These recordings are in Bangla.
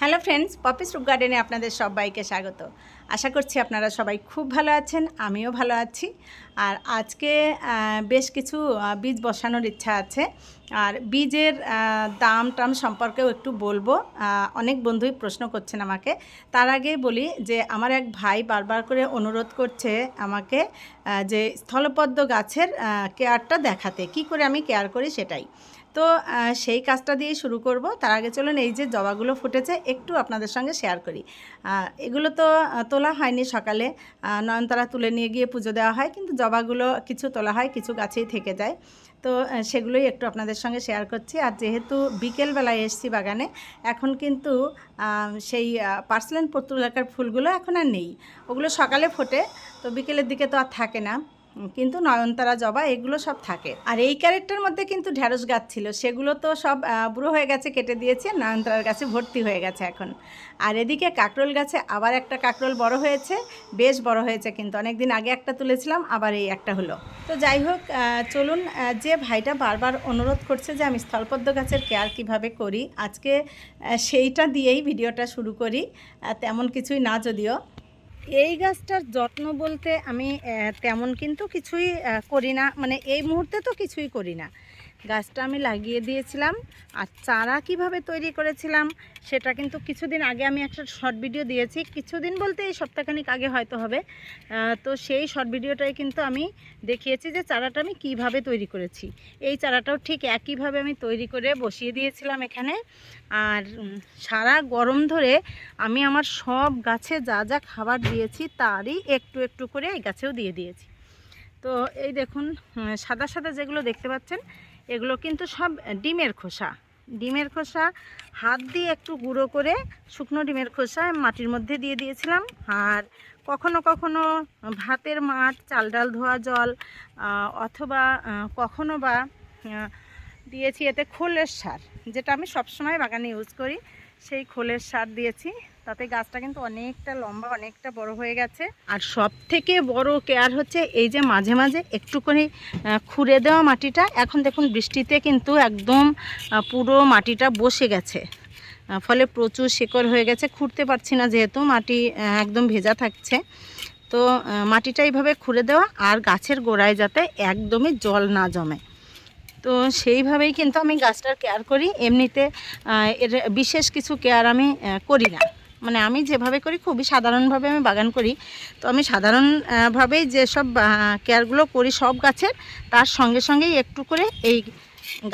হ্যালো ফ্রেন্ডস পপিস রুপ গার্ডেনে আপনাদের সবাইকে স্বাগত। আশা করছি আপনারা সবাই খুব ভালো আছেন, আমিও ভালো আছি। আর আজকে বেশ কিছু বীজ বসানোর ইচ্ছা আছে। আর বীজের দাম টাম সম্পর্কেও একটু বলব। অনেক বন্ধুই প্রশ্ন করছেন আমাকে। তার আগে বলি যে, আমার এক ভাই বারবার করে অনুরোধ করছে আমাকে যে স্থলপদ্ম গাছের কেয়ারটা দেখাতে। কি করে আমি কেয়ার করি সেটাই। তো সেই কাজটা দিয়ে শুরু করব। তার আগে চলুন এই যে জবাগুলো ফুটেছে, একটু আপনাদের সঙ্গে শেয়ার করি। এগুলো তো তোলা হয়নি সকালে। নয়নতারা তুলে নিয়ে গিয়ে পুজো দেওয়া হয়, কিন্তু জবাগুলো কিছু তোলা হয়, কিছু গাছেই থেকে যায়। তো সেগুলোই একটু আপনাদের সঙ্গে শেয়ার করছি। আর যেহেতু বিকেলবেলায় এসছি বাগানে, এখন কিন্তু সেই পার্সেলেন পর্তুলাকার ফুলগুলো এখন আর নেই। ওগুলো সকালে ফোটে, তো বিকেলের দিকে তো আর থাকে না। কিন্তু নয়নতারা জবা, এগুলো সব থাকে। আর এই ক্যারেক্টার মধ্যে কিন্তু ঢ্যাঁড়স গাছ ছিল, সেগুলো তো সব বুড়ো হয়ে গেছে, কেটে দিয়েছে, নয়নতারার গাছে ভর্তি হয়ে গেছে এখন। আর এদিকে কাকরোল গাছে আবার একটা কাকরোল বড় হয়েছে, বেশ বড় হয়েছে কিন্তু অনেক দিন আগে একটা তুলেছিলাম, আবার এই একটা হলো। তো যাই হোক চলুন যে ভাইটা বারবার অনুরোধ করছে যে আমি স্থলপদ্ম গাছের কেয়ার কীভাবে করি, আজকে সেইটা দিয়েই ভিডিওটা শুরু করি তেমন কিছুই না যদিও। এই গাছটার যত্ন বলতে আমি তেমন কিন্তু কিছুই করি না। মানে এই মুহূর্তে তো কিছুই করি না। গাছটা আমি লাগিয়ে দিয়েছিলাম। আর চারা কীভাবে তৈরি করেছিলাম, সেটা কিন্তু কিছুদিন আগে আমি একটা শর্ট ভিডিও দিয়েছি। কিছুদিন বলতে এই সপ্তাহখানিক আগে হয়তো হবে। তো সেই শর্ট ভিডিওটাই কিন্তু আমি দেখিয়েছি যে চারাটা আমি কীভাবে তৈরি করেছি। এই চারাটাও ঠিক একইভাবে আমি তৈরি করে বসিয়ে দিয়েছিলাম এখানে। আর সারা গরম ধরে আমি আমার সব গাছে যা যা খাবার দিয়েছি, তারই একটু একটু করে এই গাছেও দিয়ে দিয়েছি। তো এই দেখুন সাদা সাদা যেগুলো দেখতে পাচ্ছেন এগুলো কিন্তু সব ডিমের খোসা। ডিমের খোসা হাত দিয়ে একটু গুঁড়ো করে শুকনো ডিমের খোসা মাটির মধ্যে দিয়ে দিয়েছিলাম। আর কখনো কখনো ভাতের মাঠ, চাল ডাল, ধোয়া জল অথবা কখনো বা দিয়েছি এতে খোলের সার, যেটা আমি সবসময় বাগানে ইউজ করি। সেই খোলের সার দিয়েছি। তাতে গাছটা কিন্তু অনেকটা লম্বা, অনেকটা বড় হয়ে গেছে। আর সব থেকে বড় কেয়ার হচ্ছে এই যে মাঝে মাঝে একটু করে খুঁড়ে দেওয়া মাটিটা। এখন দেখুন বৃষ্টিতে কিন্তু একদম পুরো মাটিটা বসে গেছে। ফলে প্রচুর শেকড় হয়ে গেছে। খুঁড়তে পারছি না যেহেতু মাটি একদম ভেজা থাকছে। তো মাটিটা এইভাবে খুঁড়ে দেওয়া আর গাছের গোড়ায় যাতে একদমই জল না জমে। তো সেইভাবেই কিন্তু আমি গাছটার কেয়ার করি। এমনিতে এর বিশেষ কিছু কেয়ার আমি করি না। মানে আমি যেভাবে করি, খুবই সাধারণভাবে আমি বাগান করি। তো আমি সাধারণভাবেই যেসব কেয়ারগুলো করি সব গাছের, তার সঙ্গে সঙ্গেই একটু করে এই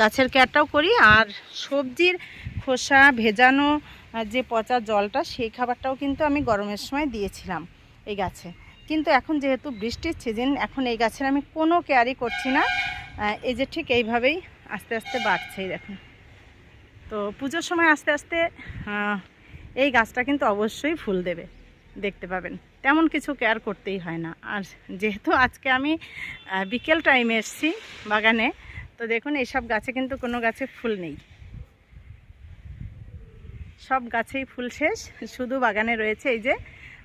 গাছের কেয়ারটাও করি। আর সবজির খোসা, ভেজানো যে পচা জলটা, সেই খাবারটাও কিন্তু আমি গরমের সময় দিয়েছিলাম এই গাছে। কিন্তু এখন যেহেতু বৃষ্টির সিজন এখন এই গাছের আমি কোনো কেয়ারই করছি না। এই যে ঠিক এইভাবেই আস্তে আস্তে বাড়ছে, এই দেখুন। তো পুজোর সময় আস্তে আস্তে এই গাছটা কিন্তু অবশ্যই ফুল দেবে, দেখতে পাবেন। তেমন কিছু কেয়ার করতেই হয় না। আর যেহেতু আজকে আমি বিকেল টাইমে এসেছি বাগানে, তো দেখুন এইসব গাছে কিন্তু কোনো গাছে ফুল নেই। সব গাছেই ফুল শেষ, শুধু বাগানে রয়েছে এই যে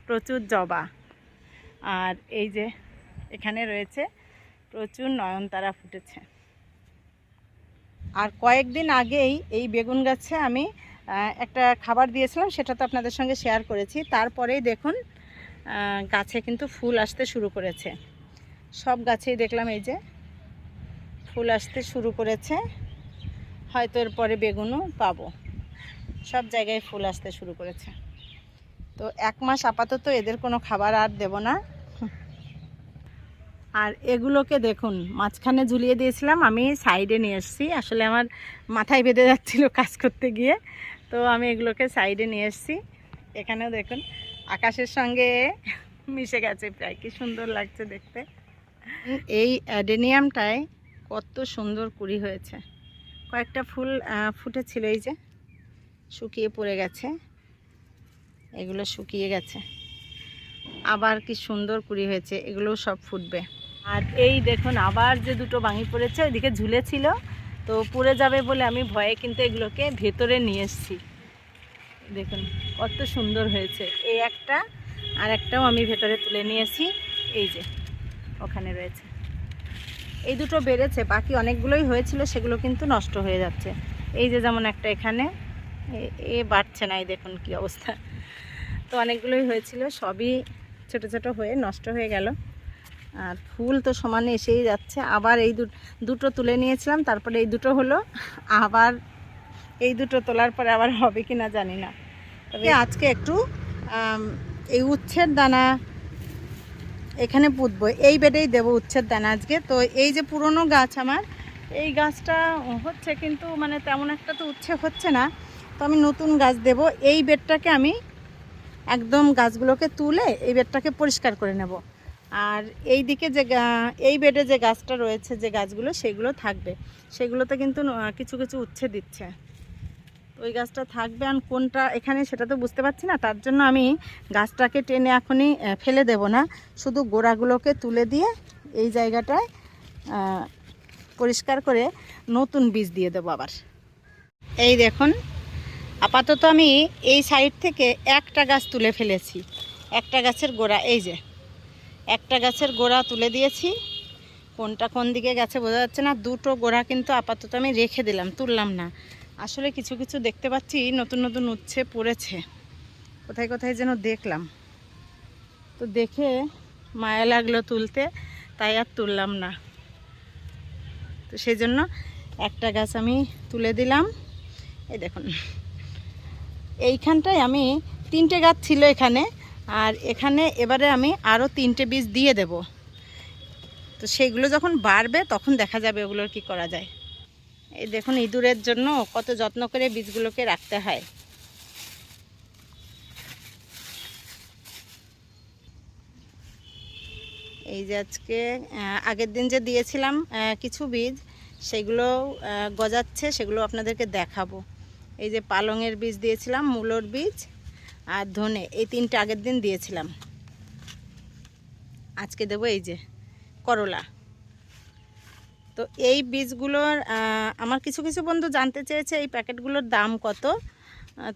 প্রচুর জবা। আর এই যে এখানে রয়েছে প্রচুর নয়নতারা ফুটেছে। আর কয়েকদিন আগেই এই বেগুন গাছে আমি একটা খাবার দিয়েছিলাম, সেটা তো আপনাদের সঙ্গে শেয়ার করেছি। তারপরেই দেখুন গাছে কিন্তু ফুল আসতে শুরু করেছে। সব গাছেই দেখলাম এই যে, ফুল আসতে শুরু করেছে। হয়তো এরপরে বেগুনও পাবো। সব জায়গায় ফুল আসতে শুরু করেছে। তো এক মাস আপাতত এদের কোনো খাবার আর দেব না। আর এগুলোকে দেখুন, মাঝখানে ঝুলিয়ে দিয়েছিলাম, আমি সাইডে নিয়ে এসেছি। আসলে আমার মাথায় বেঁধে যাচ্ছিল কাজ করতে গিয়ে, তো আমি এগুলোকে সাইডে নিয়ে এসেছি। এখানেও দেখুন, আকাশের সঙ্গে মিশে গেছে প্রায়, কি সুন্দর লাগছে দেখতে। এই অ্যাডেনিয়ামটায় কত সুন্দর কুড়ি হয়েছে। কয়েকটা ফুল ফুটেছিল এই যে, শুকিয়ে পড়ে গেছে। এগুলো শুকিয়ে গেছে। আবার কি সুন্দর কুড়ি হয়েছে, এগুলোও সব ফুটবে। আর এই দেখুন, আবার যে দুটো বাঙি পড়েছে, ওইদিকে ঝুলেছিল। তো পড়ে যাবে বলে আমি ভয়ে কিন্তু এগুলোকে ভেতরে নিয়ে এসেছি। দেখুন, কত সুন্দর হয়েছে। এই একটা, আর একটাও আমি ভেতরে তুলে নিয়েছি এই যে, ওখানে রয়েছে। এই দুটো বেড়েছে, বাকি অনেকগুলোই হয়েছিল, সেগুলো কিন্তু নষ্ট হয়ে যাচ্ছে। এই যে যেমন একটা এখানে এ বাড়ছে না, এই দেখুন কি অবস্থা। তো অনেকগুলোই হয়েছিল, সবই ছোট ছোট হয়ে নষ্ট হয়ে গেল। আর ফুল তো সমানে এসেই যাচ্ছে। আবার এই দুটো তুলে নিয়েছিলাম, তারপরে এই দুটো হলো। আবার এই দুটো তোলার পরে আবার হবে কি না জানি না। তবে আজকে একটু এই উচ্ছের দানা এখানে পুঁতবো। এই বেডেই দেবো উচ্ছের দানা আজকে। তো এই যে পুরনো গাছ আমার, এই গাছটা হচ্ছে কিন্তু মানে তেমন একটা তো উচ্ছে হচ্ছে না। তো আমি নতুন গাছ দেব। এই বেডটাকে আমি একদম গাছগুলোকে তুলে এই বেডটাকে পরিষ্কার করে নেব। আর এই দিকে যে এই বেডে যে গাছটা রয়েছে, যে গাছগুলো, সেগুলো থাকবে। সেগুলোতে কিন্তু কিছু কিছু উচ্ছে দিচ্ছে। ওই গাছটা থাকবে আর কোনটা এখানে সেটা তো বুঝতে পারছি না। তার জন্য আমি গাছটাকে টেনে এখনই ফেলে দেব না। শুধু গোড়াগুলোকে তুলে দিয়ে এই জায়গাটায় পরিষ্কার করে নতুন বীজ দিয়ে দেবো আবার। এই দেখুন, আপাতত আমি এই সাইড থেকে একটা গাছ তুলে ফেলেছি। একটা গাছের গোড়া, এই যে। একটা গাছের গোড়া তুলে দিয়েছি। কোনটা কোন দিকে গেছে বোঝা যাচ্ছে না। দুটো গোড়া কিন্তু আপাতত আমি রেখে দিলাম, তুললাম না। আসলে কিছু কিছু দেখতে পাচ্ছি, নতুন নতুন উচ্ছে পড়েছে। কোথায় কোথায় যেন দেখলাম। তো দেখে মায়া লাগল তুলতে, তাই আর তুললাম না। তো সেই জন্য একটা গাছ আমি তুলে দিলাম। এই দেখুন। এইখানটায় আমি তিনটে গাছ ছিল এখানে। আর এখানে এবারে আমি আরও তিনটে বীজ দিয়ে দেব। তো সেগুলো যখন বাড়বে, তখন দেখা যাবে ওগুলোর কি করা যায়। এই দেখুন, ইঁদুরের জন্য কত যত্ন করে বীজগুলোকে রাখতে হয়। এই যে আজকে আগের দিন যে দিয়েছিলাম কিছু বীজ, সেগুলো গজাচ্ছে, সেগুলো আপনাদেরকে দেখাবো। এই যে পালংয়ের বীজ দিয়েছিলাম, মূলোর বীজ। আর ধনে, এই তিনটে আগের দিন দিয়েছিলাম। আজকে দেবো এই যে, করলা। তো এই বীজগুলোর আমার কিছু কিছু বন্ধু জানতে চেয়েছে এই প্যাকেটগুলোর দাম কত।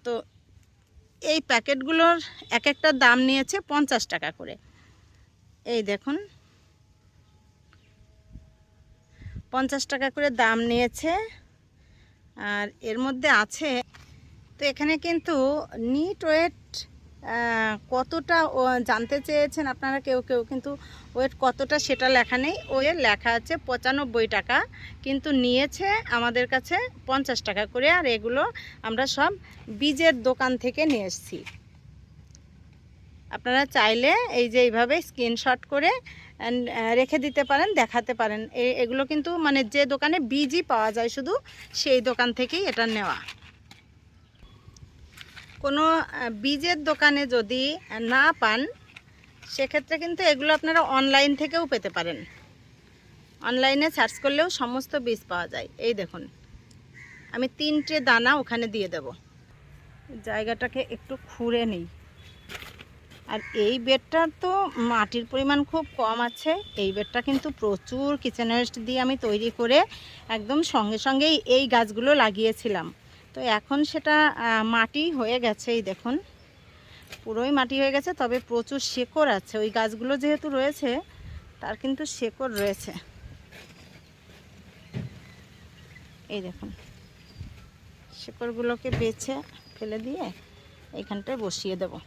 তো এই প্যাকেটগুলোর এক একটা দাম নিয়েছে পঞ্চাশ টাকা করে। এই দেখুন। পঞ্চাশ টাকা করে দাম নিয়েছে। আর এর মধ্যে আছে তো এখানে কিন্তু নিট ওয়েট কতটা জানতে চেয়েছেন আপনারা? কেউ কেউ কিন্তু ওয়েট কতটা সেটা লেখা নেই। ওয়ের লেখা আছে পঁচানব্বই টাকা, কিন্তু নিয়েছে আমাদের কাছে পঞ্চাশ টাকা করে, আর এগুলো আমরা সব বীজের দোকান থেকে নিয়ে এসেছি। আপনারা চাইলে এই যে এইভাবে স্ক্রিনশট করে রেখে দিতে পারেন, দেখাতে পারেন। এগুলো কিন্তু মানে যে দোকানে বীজই পাওয়া যায় শুধু, সেই দোকান থেকেই এটা নেওয়া। কোনো বীজের দোকানে যদি না পান, সেক্ষেত্রে কিন্তু এগুলো আপনারা অনলাইন থেকেও পেতে পারেন। অনলাইনে সার্চ করলেও সমস্ত বীজ পাওয়া যায়। এই দেখুন, আমি তিনটে দানা ওখানে দিয়ে দেব। জায়গাটাকে একটু খুঁড়ে নিই। আর এই বেডটার তো মাটির পরিমাণ খুব কম আছে। এই বেডটা কিন্তু প্রচুর কিচেন ওয়েস্ট দিয়ে আমি তৈরি করে একদম সঙ্গে সঙ্গেই এই গাছগুলো লাগিয়েছিলাম। তো এখন সেটা মাটি হয়ে গেছে, এই দেখুন। পুরোই মাটি হয়ে গেছে, তবে প্রচুর শেকড় আছে। ওই গাছগুলো যেহেতু রয়েছে, তার কিন্তু শেকড় রয়েছে। এই দেখুন, শেকড়গুলোকে বেছে ফেলে দিয়ে এইখানটায় বসিয়ে দেবো।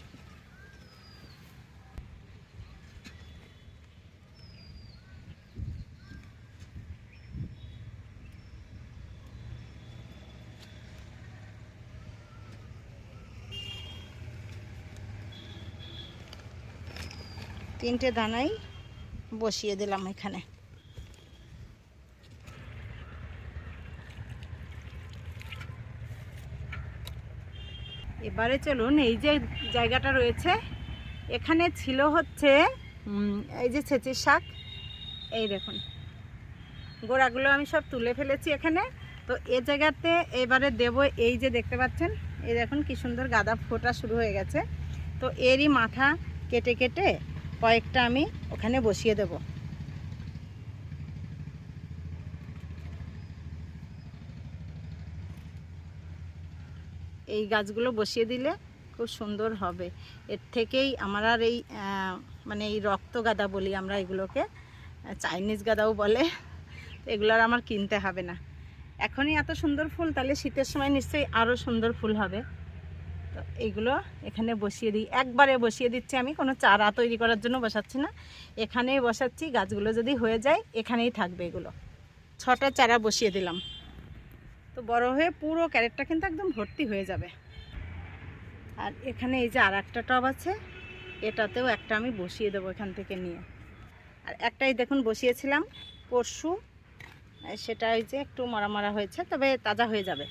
তিনটে দানাই বসিয়ে দিলাম এখানে। এবারে চলুন, এই যে জায়গাটা রয়েছে, এখানে ছিল হচ্ছে এই যে ছেচির শাক। এই দেখুন, গোড়াগুলো আমি সব তুলে ফেলেছি এখানে। তো এ জায়গাতে এবারে দেব এই যে দেখতে পাচ্ছেন, এই দেখুন কি সুন্দর গাঁদা ফোটা শুরু হয়ে গেছে। তো এরই মাথা কেটে কেটে কয়েকটা আমি ওখানে বসিয়ে দেব। এই গাছগুলো বসিয়ে দিলে খুব সুন্দর হবে। এর থেকেই আমার আর এই মানে এই রক্ত গাদা বলি আমরা এগুলোকে, চাইনিজ গাদাও বলে। এগুলো আর আমার কিনতে হবে না। এখনই এত সুন্দর ফুল, তাহলে শীতের সময় নিশ্চয়ই আরও সুন্দর ফুল হবে। এইগুলো এখানে বসিয়ে দিই। একবারে বসিয়ে দিচ্ছি আমি, কোনো চারা তৈরি করার জন্য বসাচ্ছি না। এখানেই বসাচ্ছি, গাছগুলো যদি হয়ে যায় এখানেই থাকবে এগুলো। ছটা চারা বসিয়ে দিলাম। তো বড় হয়ে পুরো ক্যারেটটা কিন্তু একদম ভর্তি হয়ে যাবে। আর এখানে এই যে আর একটা টব আছে, এটাতেও একটা আমি বসিয়ে দেবো এখান থেকে নিয়ে। আর একটাই দেখুন, বসিয়েছিলাম পরশু। সেটা ওই যে একটু মরা মরা হয়েছে, তবে তাজা হয়ে যাবে।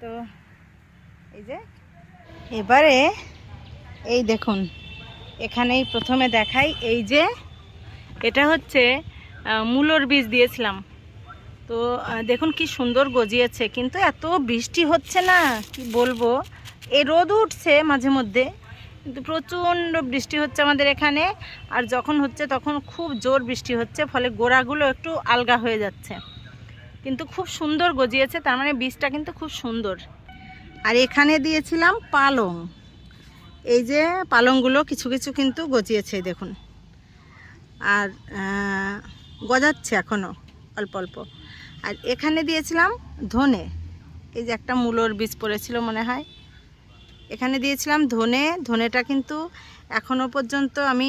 তো এই যে, এবারে এই দেখুন, এখানেই প্রথমে দেখাই এই যে, এটা হচ্ছে মূলোর বীজ দিয়েছিলাম। তো দেখুন কি সুন্দর গজিয়েছে, কিন্তু এত বৃষ্টি হচ্ছে না, কি বলব? এই রোদ উঠছে মাঝে মধ্যে, কিন্তু প্রচণ্ড বৃষ্টি হচ্ছে আমাদের এখানে, আর যখন হচ্ছে তখন খুব জোর বৃষ্টি হচ্ছে, ফলে গোড়াগুলো একটু আলগা হয়ে যাচ্ছে। কিন্তু খুব সুন্দর গজিয়েছে, তার মানে বীজটা কিন্তু খুব সুন্দর। আর এখানে দিয়েছিলাম পালং। এই যে পালংগুলো কিছু কিছু কিন্তু গজিয়েছে, দেখুন। আর গজাচ্ছে এখনও অল্প অল্প। আর এখানে দিয়েছিলাম ধনে। এই যে একটা মূলোর বীজ পড়েছিল মনে হয়। এখানে দিয়েছিলাম ধনে। ধনেটা কিন্তু এখনও পর্যন্ত আমি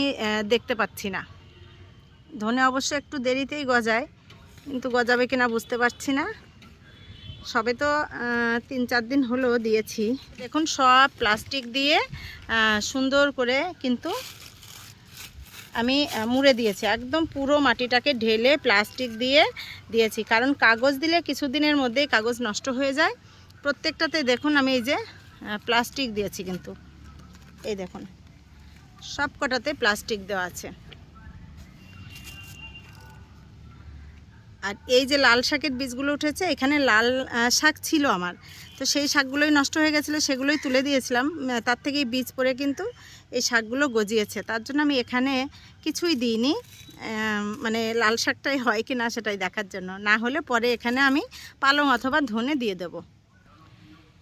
দেখতে পাচ্ছি না। ধনে অবশ্য একটু দেরিতেই গজায়, কিন্তু গজাবে কিনা বুঝতে পারছি না। সবে তো তিন চার দিন হলো দিয়েছি। দেখুন, সব প্লাস্টিক দিয়ে সুন্দর করে কিন্তু আমি মুড়ে দিয়েছি। একদম পুরো মাটিটাকে ঢেলে প্লাস্টিক দিয়ে দিয়েছি। কারণ কাগজ দিলে কিছুদিনের মধ্যেই কাগজ নষ্ট হয়ে যায়। প্রত্যেকটাতে দেখুন, আমি এই যে প্লাস্টিক দিয়েছি কিন্তু। এই দেখুন সব কটাতে প্লাস্টিক দেওয়া আছে। আর এই যে লাল শাকের বীজগুলো উঠেছে, এখানে লাল শাক ছিল আমার। তো সেই শাকগুলোই নষ্ট হয়ে গেছিল, সেগুলোই তুলে দিয়েছিলাম। তার থেকেই বীজ পড়ে কিন্তু এই শাকগুলো গজিয়েছে। তার জন্য আমি এখানে কিছুই দিইনি। মানে লাল শাকটাই হয় কি না সেটাই দেখার জন্য। না হলে পরে এখানে আমি পালং অথবা ধনে দিয়ে দেব।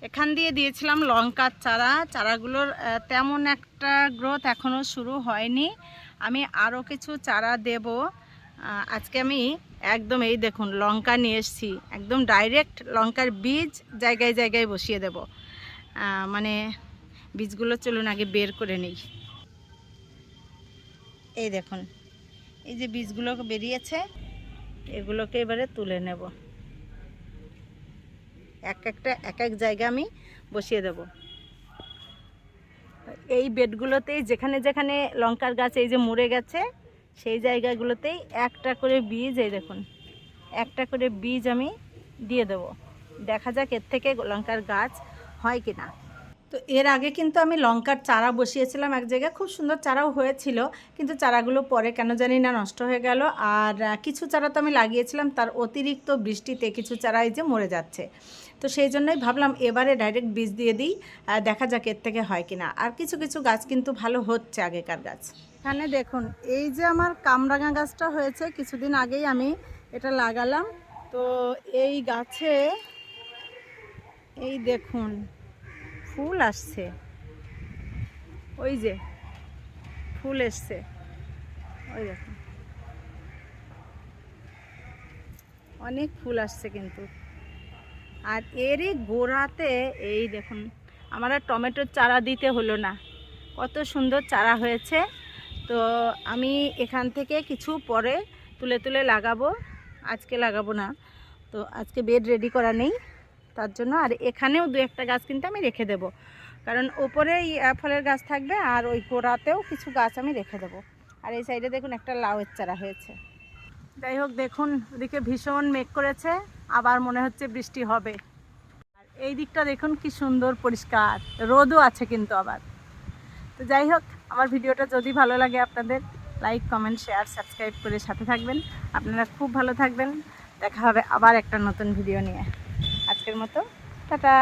এখান দিয়ে দিয়েছিলাম লঙ্কার চারা। চারাগুলোর তেমন একটা গ্রোথ এখনও শুরু হয়নি। আমি আরও কিছু চারা দেব। আজকে আমি একদম এই দেখুন, লঙ্কা নিয়ে এসেছি। একদম ডাইরেক্ট লঙ্কার বীজ জায়গায় জায়গায় বসিয়ে দেব। মানে বীজগুলো চলুন আগে বের করে নিই। এই দেখুন, এই যে বীজগুলো বেরিয়েছে, এগুলোকে এবারে তুলে নেব। এক একটা, এক এক জায়গা আমি বসিয়ে দেব। এই বেডগুলোতেই যেখানে যেখানে লঙ্কার গাছ এই যে মরে গেছে সেই জায়গাগুলোতেই একটা করে বীজ, এই দেখুন, একটা করে বীজ আমি দিয়ে দেব। দেখা যাক এর থেকে লঙ্কার গাছ হয় কি না। তো এর আগে কিন্তু আমি লঙ্কার চারা বসিয়েছিলাম এক জায়গায়, খুব সুন্দর চারাও হয়েছিল, কিন্তু চারাগুলো পরে কেন জানি না নষ্ট হয়ে গেল। আর কিছু চারা তো আমি লাগিয়েছিলাম, তার অতিরিক্ত বৃষ্টিতে কিছু চারা এই যে মরে যাচ্ছে। তো সেই জন্যই ভাবলাম এবারে ডাইরেক্ট বীজ দিয়ে দিই দেখা যাক এর থেকে হয় কিনা আর কিছু কিছু গাছ কিন্তু ভালো হচ্ছে আগেকার গাছ। এখানে দেখুন, এই যে আমার কামরাঙা গাছটা হয়েছে, কিছুদিন আগেই আমি এটা লাগালাম। তো এই গাছে, এই দেখুন, ফুল আসছে। ওই যে, ফুল এসছে। ওই দেখুন। অনেক ফুল আসছে কিন্তু। আর এরই গোড়াতে, এই দেখুন, আমার টমেটোর চারা দিতে হলো না। কত সুন্দর চারা হয়েছে। তো আমি এখান থেকে কিছু পরে তুলে তুলে লাগাবো। আজকে লাগাবো না। তো আজকে বেড রেডি করা নেই তার জন্য আর এখানেও দু একটা গাছ কিন্তু আমি রেখে দেব। কারণ ওপরেই আহ, ফলের গাছ থাকবে আর ওই গোড়াতেও কিছু গাছ আমি রেখে দেবো। আর এই সাইডে দেখুন একটা লাউয়ের চারা হয়েছে। যাই হোক দেখুন ওদিকে ভীষণ মেঘ করেছে আবার মনে হচ্ছে বৃষ্টি হবে। আর এই দিকটা দেখুন কি সুন্দর পরিষ্কার রোদও আছে কিন্তু আবার। তো যাই হোক আমার ভিডিওটা যদি ভালো লাগে আপনাদের লাইক কমেন্ট শেয়ার সাবস্ক্রাইব করে সাথে থাকবেন। আপনারা খুব ভালো থাকবেন। দেখা হবে আবার একটা নতুন ভিডিও নিয়ে। আজকের মতো, টাটা।